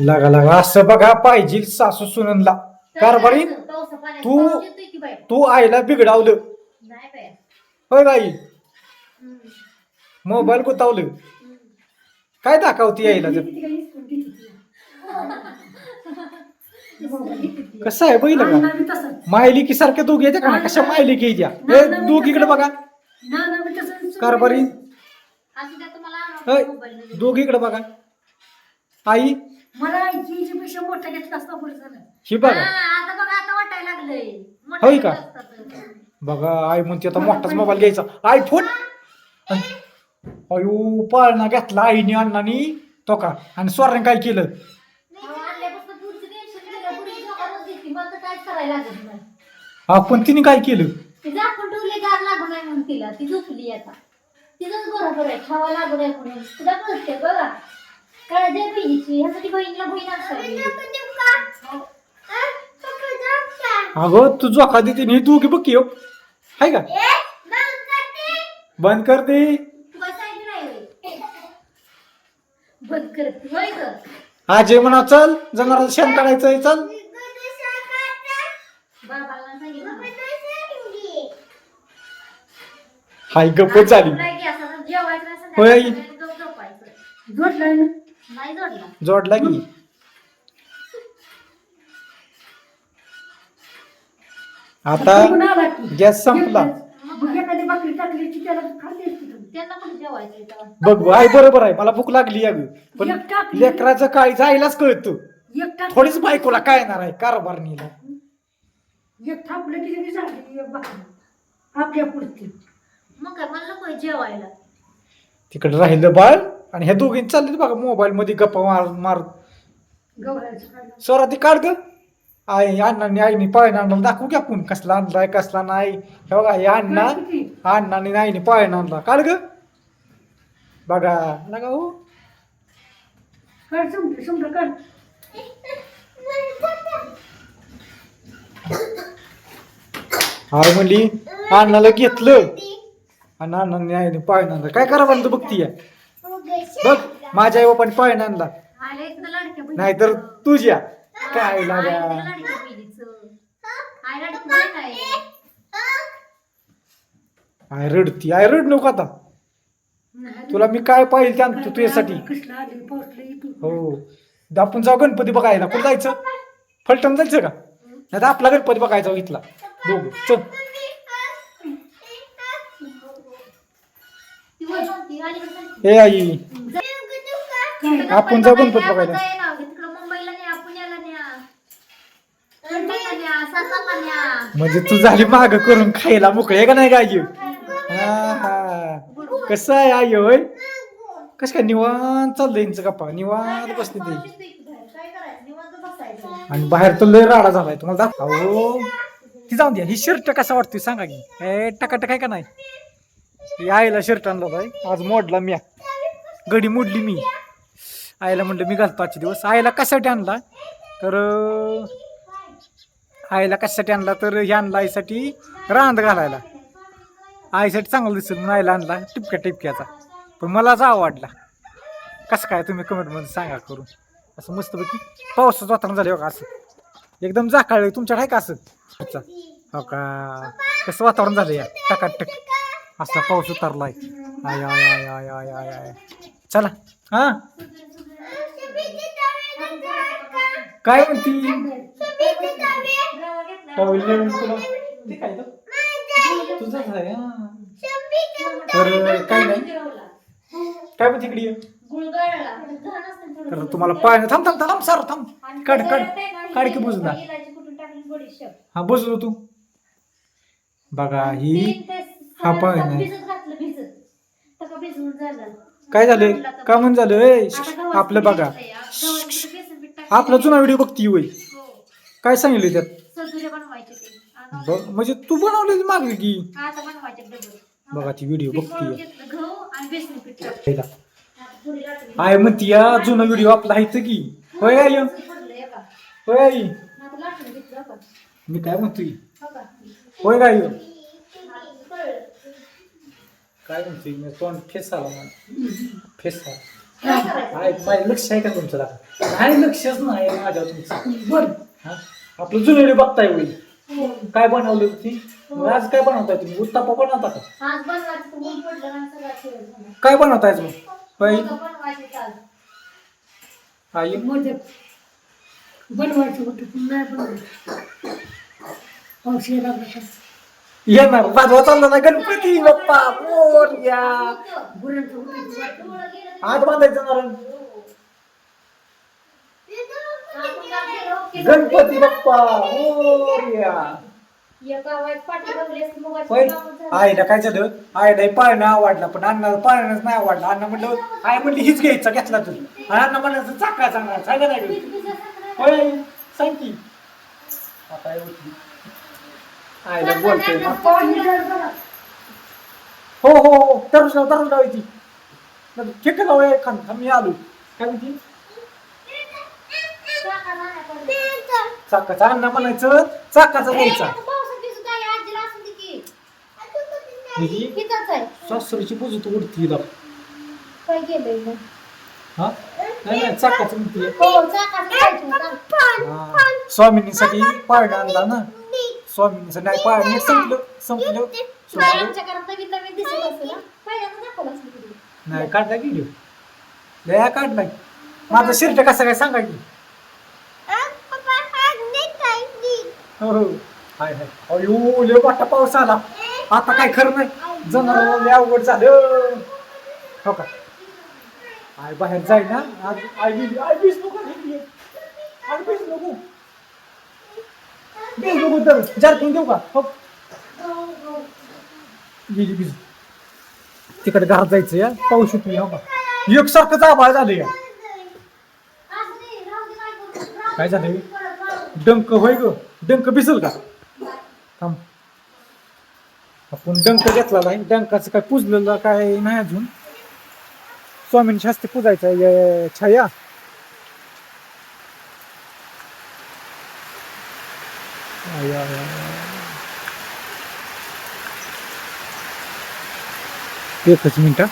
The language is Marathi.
लागा लागा. असं बघा पाहिजे सासू सुननला. कारभारी तू- तू आईला बिघडावलं. होय बाई. मोबाईल गुतावलं. काय दाखवती आईला तर कसं आहे बघितलं का. मायली की सारख्या दोघी येते का? ना कशा मायली की द्या हे दोघीकडे बघा. कारभारी. दोघीकडे बघा. आई मला आईची पेक्षा मोठा घेतला असता बरं झालं. ही बघा. हा, आता बघा आता वाटायला लागलंय. मोठं होय का? बघा आई म्हणते आता मोठाच मोबाईल घ्यायचा. आयफोन अयो पाळणा घेतला आईने अण्णानी. तो का? आणि स्वराने काय केलं? अहो, आणल्यापासून पुढचं टेन्शन गेलं, पुढची झोपायलाच देते. मला तर काहीच करायला लागत नाही. आपण तिने काय केलं? ती झाकून ठेवली गार लागू नाही म्हणून तिला. ती झोपली आता. तिथंच बरोबर आहे. खावा लागू नये म्हणून. तुला कळते बघा. काळजी बहिणीची ह्यासाठी बहिणीला बहीण असावी हो. अगं तू जोखा देते हे दोघी बघ की हो. हाय का? बंद तू. करते होय ग. आजे म्हणा चल. जनावर शेण काढायचंय चल. बाबाला सांगितलं हाय गप्पच झाली. की जेवायचं होय. जोडला. जोडला की? आता. गॅस संपला. बघ आई बरोबर आहे. मला भूक लागली अगं. पण. लेकराचं काळी जायलाच कळतं. थोडीच बायकोला काय येणार आहे कारभारणीला? एक थापलं की लगेच झाली एक भाकरी. आपल्या पुरती. मग काय? मला जेवायला. तिकडे राहिलं बाळ. आणि ह्या दोघींनी चालले बघा मोबाईल मध्ये गप्पा मार मार. स्वरा ती काढ ग. आई अण्णांनी आईने पाळणा आणला दाखवू की आपण कसला आणलाय कसला नाही. हे बघा हे अण्णा? अण्णाने आईने पाळणा आणला काढ ग. बघा लगा हो. आई म्हणली अण्णाला घेतलं. आणि अण्णाने आईने पाळणा आणला काय करा म्हणतो बघती बघ माझ्या आई बापाने पाळणा आणला. आले एकदा लाडक्या बहिणीचं. नाहीतर तुझ्या. काय लागा? एकदा लाडक्या बहिणीचं. आई लाडकी बहीण आहे. आय रडती. आय रड नको आता. तुला मी काय पाहिजे ते आणतो तुझ्यासाठी? कसलं आले पोहोचले इथून. हो. आपण जाऊ गणपती बघायला. कुठं जायचं? फलटण जायचं का? नाही तर आपला गणपती बघायचा इथला. दोघ. चल ती वर ती आली का सांग? हे आई. आपण जाऊ गणपती बघायला. न्या म्हणजे तू झाली माग करून खायला मोकळे का नाही गाय कसं आहे आई होय? कसं काय निवांत चाललंय यांचं गप्पा? निवांत बसते ते. आणि बाहेर तर लय राडा झालाय. तुम्हाला दाखव ती जाऊन द्या. ही शर्ट कसा वाटतोय सांगा की. ए टकाटक आहे का नाही? आईला शर्ट आणला होता आज मोडला मी गडी मोडली मी. आईला म्हणलं मी घालतो आजचे दिवस. आईला कशासाठी आणला? तर आईला कशासाठी आणला? तर हे आणला आईसाठी रांद घालायला. आईसाठी चांगलं दिसेल म्हणून आईला आणला. टिपक्या टिपक्याचा. पण मला जा आवडला. कसं काय तुम्ही कमेंटमध्ये सांगा करून. असं मस्तपैकी पावसाचं वातावरण झालं का असं. एकदम जाकाळ तुमच्याकडे आहे का असं? अच्छा. हो का? कसं वातावरण झालं या? टकाटक. असा पाऊस उतरलाय. आय आय आय आय आय आय आय. चला. हा? काय म्हणती? काय गं? तुझंच आहे हा. तर काय नाही. काय. तर तुम्हाला पाय थांब थांब थांब सर थांब. काढ काढ. काढ की बुजू ना इलायची कुठून टाकली बडीशेप. हा बुजलो तू. बघा ही हा पाय. भिजत घातलं भिजत. भिजवून झालं. काय झालं? का म्हणून झालं? आपलं बघा. आपला जुना व्हिडिओ बघती वय हो. काय सांगितलं त्यात? सजुरे बनवायचे ते. आणि ब- म्हणजे तू बनवलेली मागली की? आता बनवायचे डबल बघा ती व्हिडिओ पीठ मळून बघती घेतलं गहू आणि बेसन पीठ टाकलं. आता थोडी रात्री आय म्हणती या जुना व्हिडिओ आपला आहे की. होय आई? होय आई? आता लाटून घेतलं का? मी काय म्हणतोय? हो का? होय का आई आता कळलं. काय म्हणतोय मी तोंड फेस आला मला. फेस आला काय माझं लक्ष आहे का तुमचं? दादा नाही लक्षच नाही माझ्या तुमचं. बर. हा? आपलं जुनेरी बघताय होईल हो. काय बनवलं होती? मग आज काय बनवताय तुम्ही? उत्तापा बनवता का? काय बनवताय मग चाल. आई. बनवायचं होतं पण नाही बनवायचं औषध येणार वाजवा चालला ना गणपती बाप्पा मोरया या. हात बांधायचं नारण गणपती बाप्पा मोरया एका वाईट पाठी बघली असती काय झालं पाळणं आवडला पण अण्णा पाळणंच नाही आवडलं. अण्णा म्हणलं आई म्हणली हीच घ्यायचा घेतला तू. आणि अण्णा म्हणायचं चाकरा चांगला सांगा नाही. होय सांग की. आता आईला बोलतोय हो हो हो. तरुण लाव तरुण लावायची ठीक लाव खान मी आलो. काय म्हणती. चाकाचा अण्णा म्हणायचं चाकाचा ए, घ्यायचा आता पावसात भिजत आहे, आजीला असू दे की. इथंच आहे. सासरीची बुजू तू उडती हिला. काय मग? हा? नाही नाही चाकाचं म्हणते. हा. स्वामिनीसाठी पाळणं आणला ना. स्वामिनीसाठी नाही पाळणं संपलं संपलं काय संपलं व्हिडिओ. नाही काढला व्हिडिओ लया काढलाय माझा शर्ट कसा काय सांगा की हो हो. हाय हाय. अयो लय मोठा पाऊस आला. आता काय खरं नाही. जनावर लय अवघड झालं. हो का? आय बाहेर जाय ना. आज आय बीज आय बीज नको घेतली आय बीज नको बीज नको तर जारखून देऊ का हो गेली बीज तिकडे घरात जायचं या पाऊस येतोय हो का एकसारखंच आभाळ झालं या काय करू? झालं डंक होय ग डंक भिजल का थांब आपण डंक घेतला नाही डंकाचं काय पुजलेलं काय नाही अजून स्वामींनी शास्त्री पुजायचं आहे, छाया आय, आय, एकच मिनटं.